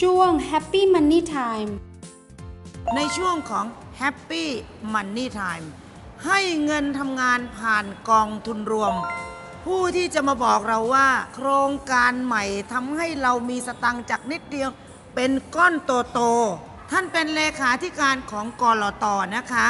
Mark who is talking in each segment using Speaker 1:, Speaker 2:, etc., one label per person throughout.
Speaker 1: ช่วง Happy Money Time
Speaker 2: ในช่วงของ Happy Money Time ให้เงินทำงานผ่านกองทุนรวม ผู้ที่จะมาบอกเราว่า โครงการใหม่ทำให้เรามีสตังค์จากนิดเดียว เป็นก้อนโตๆท่านเป็นเลขาธิการของกลตนะคะ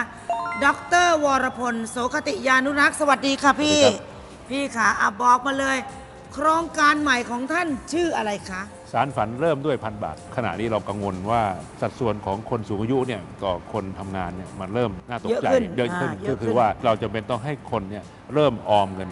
Speaker 2: ดร วรพล โสคติยานุรักษ์ สวัสดีค่ะพี่
Speaker 3: สวัสดีครับ
Speaker 2: พี่ขาอะบอกมาเลยโครงการใหม่ของท่านชื่ออะไรคะ
Speaker 3: สารฝันเริ่มด้วยพันบาท ขณะนี้เรากังวลว่าสัดส่วนของคนสูงอายุเนี่ยต่อคนทำงานเนี่ยมันเริ่มน่าตกใจ
Speaker 2: เยอะขึ้น
Speaker 3: เยอะขึ้น
Speaker 2: อ่าเย
Speaker 3: ก็
Speaker 2: อะขึ้น
Speaker 3: คือว่าเราจะเป็นต้องให้คนเนี่ยเริ่มออมเงิน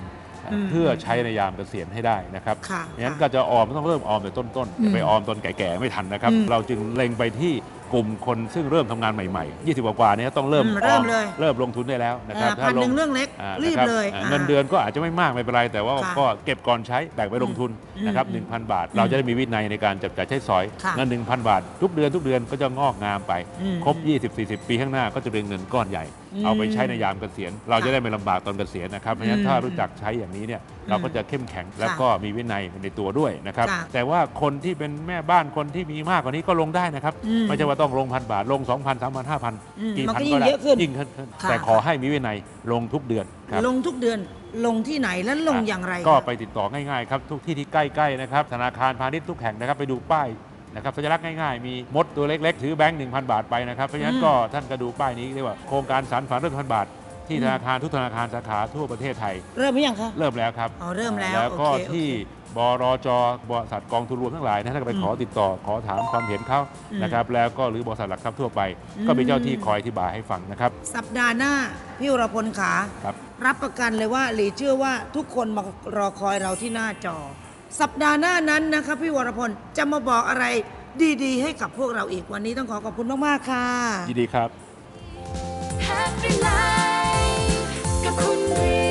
Speaker 2: อืม
Speaker 3: เพื่อใช้ในยามเกษียณให้ได้นะครับ
Speaker 2: ค่ะ
Speaker 3: งั้น
Speaker 2: ค่ะ
Speaker 3: ก็จะออมต้องเริ่มออมแต่ต้นๆอย่าไป
Speaker 2: อืม
Speaker 3: ออมตอนแก่ๆไม่ทันนะครับ
Speaker 2: อืม
Speaker 3: เราจึงเล็งไปที่ กลุ่มคนซึ่งเริ่มทำงานใหม่ๆ 20 กว่าๆเนี่ยต้องเริ่ม
Speaker 2: อืมเริ่ม
Speaker 3: ออ
Speaker 2: เลย
Speaker 3: เริ่มลงทุนได้แล้วนะครับ
Speaker 2: อ่าพันหนึ่ง
Speaker 3: ล
Speaker 2: เรื่องเล็ก
Speaker 3: อ่า
Speaker 2: รีบ
Speaker 3: นะค
Speaker 2: เลย
Speaker 3: อ่า
Speaker 2: อ่า
Speaker 3: เงินเดือนก็อาจจะไม่มากไม่เป็นไร แต่ว่า
Speaker 2: ค่ะ
Speaker 3: ก็เก็บก่อนใช้แบ่งไปลงทุนนะครับ
Speaker 2: อืม
Speaker 3: 1,000 บาท เราจะได้มีวินัยในการจับจ่ายใช้สอย
Speaker 2: ค่ะ
Speaker 3: เงิน 1,000 บาท ทุกเดือนทุกเดือนก็จะงอกงามไป
Speaker 2: อืม
Speaker 3: ครบ 20-40 ปีข้างหน้าก็จะเป็นเงินก้อนใหญ่
Speaker 2: อืม
Speaker 3: เอาไปใช้ในยามเกษียณ เราจะ
Speaker 2: ค่ะ
Speaker 3: ได้ไม่ลำบากตอนเกษียณนะครับเพราะฉะนั้น
Speaker 2: อืม
Speaker 3: ถ้ารู้จักใช้อย่างนี้เนี่ยเราก็จะเข้มแข็งแล้วก็มีวินัยในตัวด้วยนะครับ
Speaker 2: ค่ะ
Speaker 3: แต่ว่าคนที่เป็นแม่บ้านคนที่มีมากกว่านี้ก็ลงได้นะครับ
Speaker 2: อืม
Speaker 3: ไม่ใช่ว่าต้องลงพันบาทลง 2,000 3,000
Speaker 2: อืม
Speaker 3: 5,000กี่
Speaker 2: มัน
Speaker 3: พัน
Speaker 2: ก็ยิ่
Speaker 3: ก็
Speaker 2: ง
Speaker 3: ได้
Speaker 2: เยอะขึ้น
Speaker 3: ยิ่งขึ้นขึ้น
Speaker 2: ค่ะ
Speaker 3: แต่ขอให้มีวินัยลงทุกเดือนครับ
Speaker 2: ลงทุกเดือนลงที่ไหนและลงอย่างไร
Speaker 3: ก็
Speaker 2: คะ
Speaker 3: ไปติดต่อง่ายๆครับทุกที่ที่ใกล้ๆนะครับธนาคารพาณิชย์ทุกแห่งนะครับไปดูป้าย นะครับสัญลักษณ์ง่ายๆ มีมดตัวเล็กๆ ถือแบงค์1,000 บาทไปนะครับ เพราะฉะนั้นก็ท่านก็ดูป้ายนี้เรียกว่าโครงการสารฝันเรื่องพันบาท ที่ธนาคารทุกธนาคารสาขาทั่วประเทศไทย
Speaker 2: เริ่มหรือยังคะ
Speaker 3: เริ่มแล้วครับ
Speaker 2: อ๋อเริ่มแล้ว
Speaker 3: แล้วก็
Speaker 2: โอเคโอเค
Speaker 3: ที่บรจบริษัทกองทุนรวมทั้งหลายนะท่านก็ไปขอติดต่อขอถามความเห็นเขา
Speaker 2: อืม
Speaker 3: นะครับแล้วก็หรือบริษัทหลักทรัพย์ทั่วไป
Speaker 2: อืม
Speaker 3: ก็มีเจ้าที่คอยอธิบายให้ฟังนะครับ
Speaker 2: สัปดาห์หน้า พี่วรพลขา
Speaker 3: ครับ
Speaker 2: รับประกันเลยว่าหลีเชื่อว่าทุกคนมารอคอยเราที่หน้าจอ สัปดาห์หน้านั้นนะคะพี่วรพลจะมาบอกอะไรดีๆ ให้กับพวกเราอีกวันนี้ต้องขอขอบคุณมาก ๆ ค่ะ
Speaker 3: ยินดีครับ Happy Life กับคุณรี